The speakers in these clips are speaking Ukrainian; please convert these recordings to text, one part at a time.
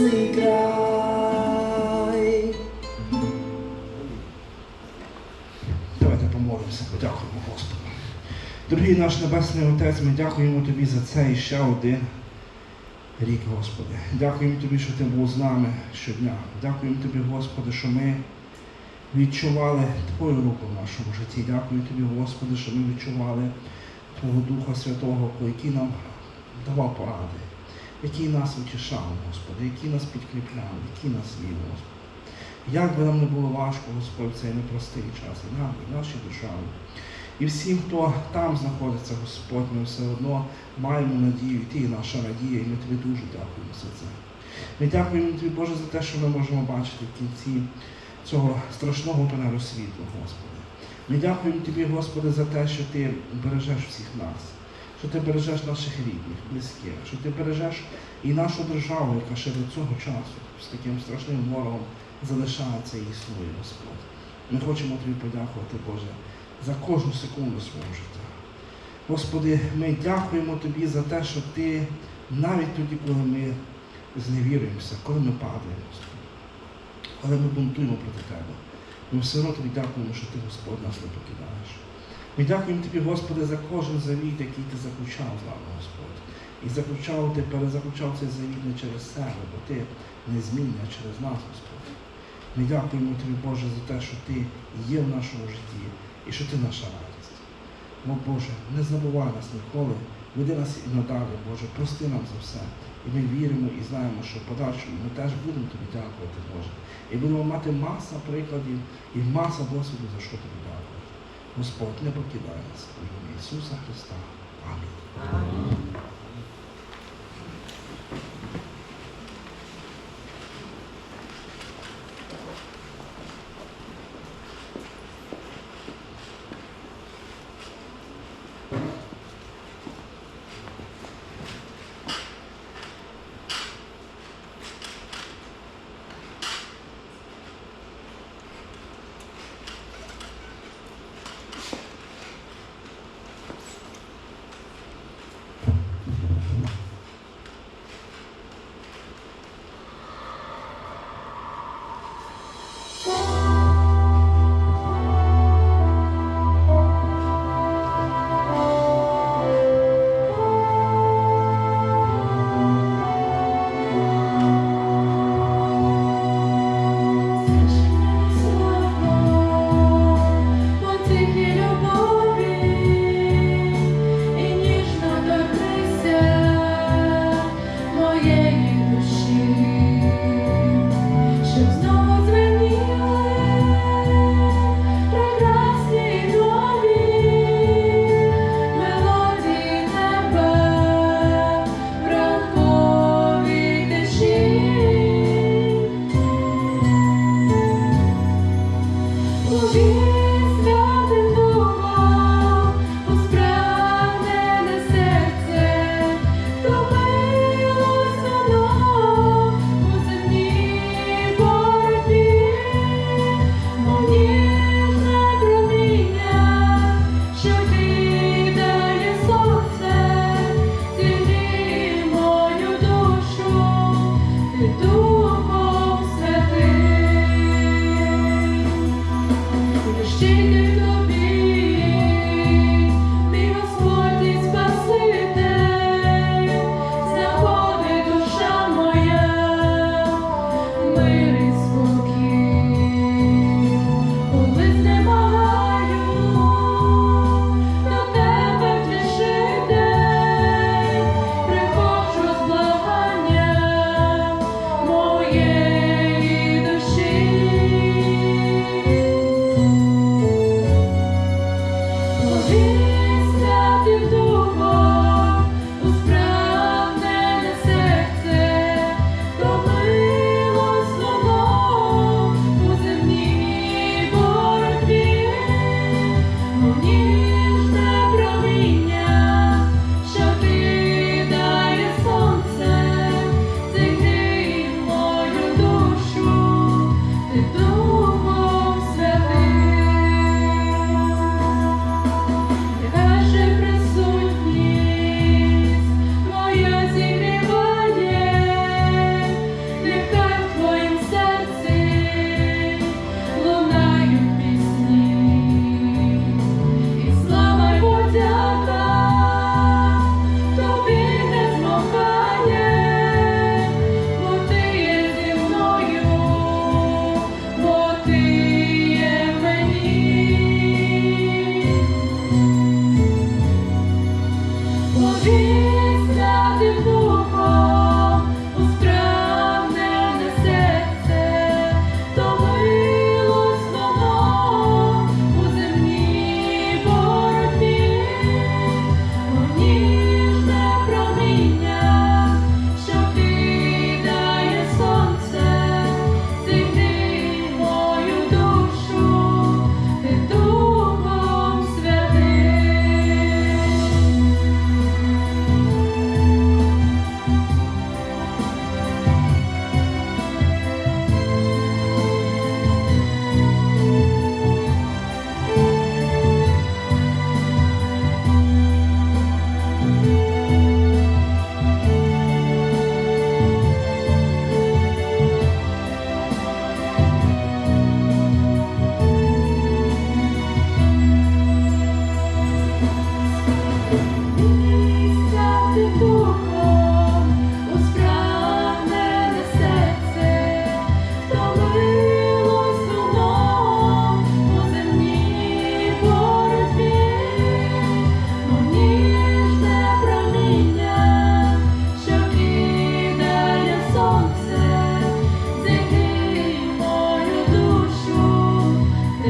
Прекрасний край. Давайте помолимося, подякуємо Господу. Дорогий наш Небесний Отець, ми дякуємо Тобі за цей ще один рік, Господи. Дякуємо Тобі, що Ти був з нами щодня. Дякуємо Тобі, Господи, що ми відчували Твою руку в нашому житті. Дякую Тобі, Господи, що ми відчували Твого Духа Святого, який нам давав поради який нас утішав, Господи, який нас підкріпляв, який нас вів, Господи. Як би нам не було важко, Господь, цей непростий час, і нам, і нашій державі. І всім, хто там знаходиться, Господь, ми все одно маємо надію, і Ти наша надія, і ми тобі дуже дякуємо за це. Ми дякуємо тобі, Боже, за те, що ми можемо бачити в кінці цього страшного тунелю світла, Господи. Ми дякуємо тобі, Господи, за те, що Ти бережеш всіх нас, що ти бережеш наших рідних, близьких, що ти бережеш і нашу державу, яка ще до цього часу з таким страшним ворогом залишається і існує, Господь. Ми хочемо тобі подякувати, Боже, за кожну секунду свого життя. Господи, ми дякуємо Тобі за те, що Ти навіть тоді, коли ми зневіруємося, коли ми падаємо, коли ми бунтуємо проти Тебе, ми все одно Тобі дякуємо, що Ти, Господь, нас не покидаєш. Ми дякуємо Тобі, Господи, за кожен завіт, який Ти заключав з нами, Господь. І заключав Ти, перезаключав цей завіт не через себе, бо Ти незмінний, а через нас, Господь. Ми дякуємо Тобі, Боже, за те, що Ти є в нашому житті і що Ти наша радість. О Боже, не забувай нас ніколи, веди нас і надалі, Боже, прости нам за все. І ми віримо і знаємо, що в подальшому ми теж будемо тобі дякувати, Боже. І будемо мати маса прикладів і маса досвіду, за що тобі дякувати. Господь, не покидай нас у ім'я Ісуса Христа. Амінь. Потихи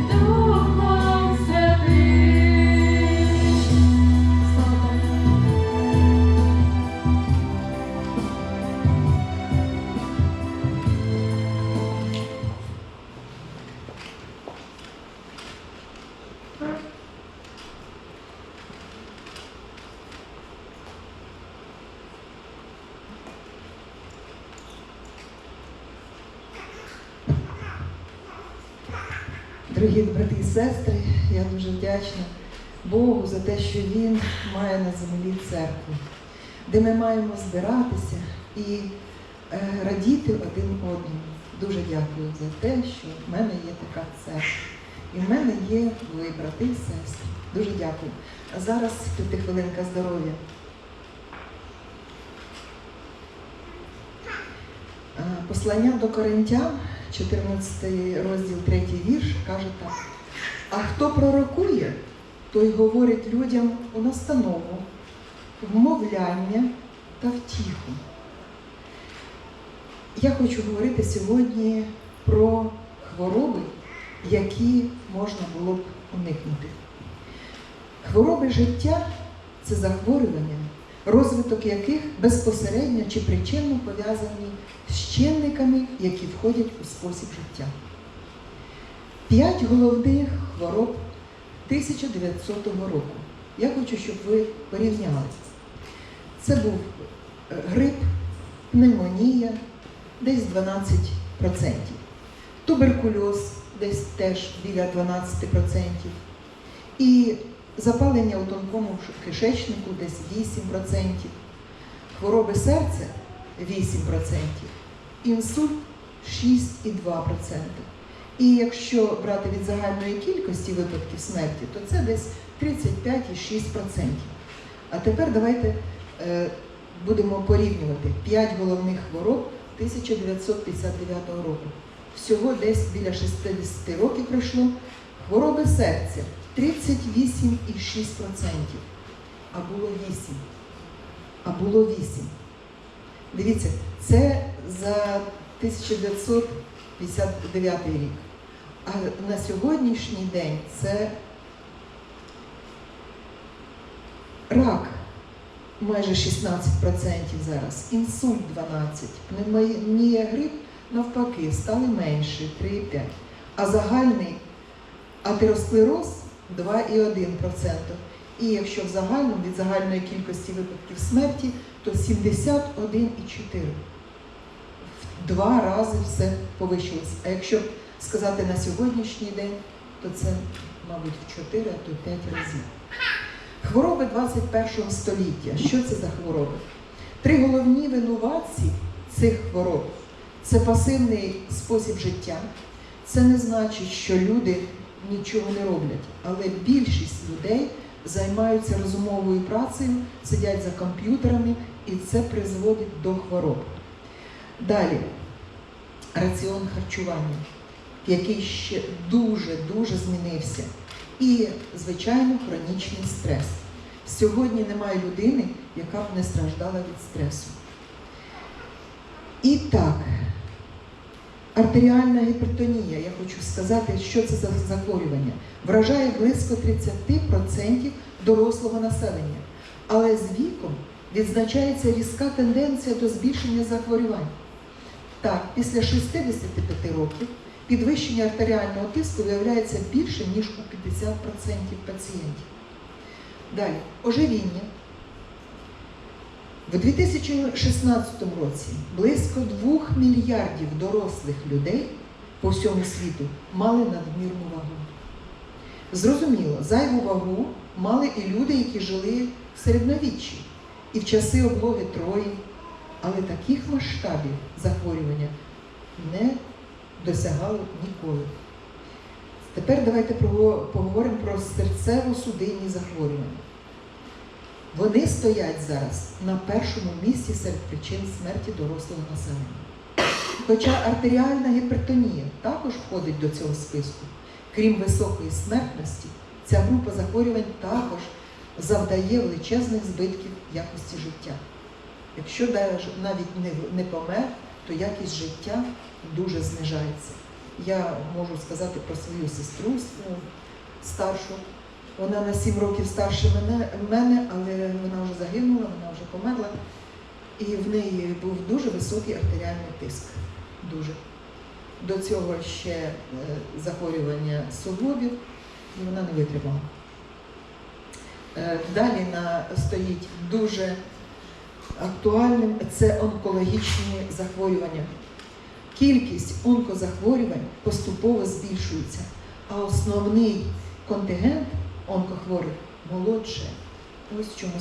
through Дорогі брати і сестри, я дуже вдячна Богу за те, що Він має на землі церкву, де ми маємо збиратися і е, радіти один одному. Дуже дякую за те, що в мене є така церква. І в мене є ви, брати і сестри. Дуже дякую. А зараз п'ятихвилинка здоров'я. Е, Послання до Коринтян, 14 розділ, 3 вірш, каже так. А хто пророкує, той говорить людям у настанову, вмовляння та втіху. Я хочу говорити сьогодні про хвороби, які можна було б уникнути. Хвороби життя це захворювання, розвиток яких безпосередньо чи причинно пов'язані з чинниками, які входять у спосіб життя. П'ять головних хвороб 1900 року. Я хочу, щоб ви порівняли. Це був е, грип, пневмонія, десь 12%. Туберкульоз десь теж біля 12%. І запалення у тонкому кишечнику десь 8%. Хвороби серця 8%. Інсульт 6,2%. І якщо брати від загальної кількості випадків смерті, то це десь 35,6%. А тепер давайте е, будемо порівнювати 5 головних хвороб 1959 року. Всього десь біля 60 років пройшло. Хвороби серця 38,6%. А було 8. А було 8. Дивіться, це за 1959 рік. А на сьогоднішній день це рак майже 16% зараз, інсульт 12%, пневмонія грип навпаки стали менше 3,5%. А загальний атеросклероз 2,1%. І якщо в загальному від загальної кількості випадків смерті, то 71,4%. В два рази все повищилось. А якщо сказати на сьогоднішній день, то це, мабуть, в 4, а то 5 разів. Хвороби 21 століття. Що це за хвороби? Три головні винуватці цих хвороб це пасивний спосіб життя. Це не значить, що люди нічого не роблять, але більшість людей займаються розумовою працею, сидять за комп'ютерами, і це призводить до хвороб. Далі раціон харчування, який ще дуже-дуже змінився. І, звичайно, хронічний стрес. Сьогодні немає людини, яка б не страждала від стресу. І так, артеріальна гіпертонія, я хочу сказати, що це за захворювання, вражає близько 30% дорослого населення. Але з віком відзначається різка тенденція до збільшення захворювань. Так, після 65 років підвищення артеріального тиску виявляється більше, ніж у 50% пацієнтів. Далі, ожиріння. В 2016 році близько 2 мільярдів дорослих людей по всьому світу мали надмірну вагу. Зрозуміло, зайву вагу мали і люди, які жили в середньовіччі і в часи облоги Трої, але таких масштабів захворювання не досягало ніколи. Тепер давайте поговоримо про серцево-судинні захворювання. Вони стоять зараз на першому місці серед причин смерті дорослого населення. Хоча артеріальна гіпертонія також входить до цього списку, крім високої смертності, ця група захворювань також завдає величезних збитків якості життя. Якщо навіть не, помер, то якість життя дуже знижається. Я можу сказати про свою сестру старшу. Вона на 7 років старше мене, мене, але вона вже загинула, вона вже померла. І в неї був дуже високий артеріальний тиск. Дуже. До цього ще е, захворювання суглобів, і вона не витримала. Е, Далі на, стоїть дуже актуальним це онкологічні захворювання. Кількість онкозахворювань поступово збільшується, а основний контингент онкохворих молодше. Ось в чому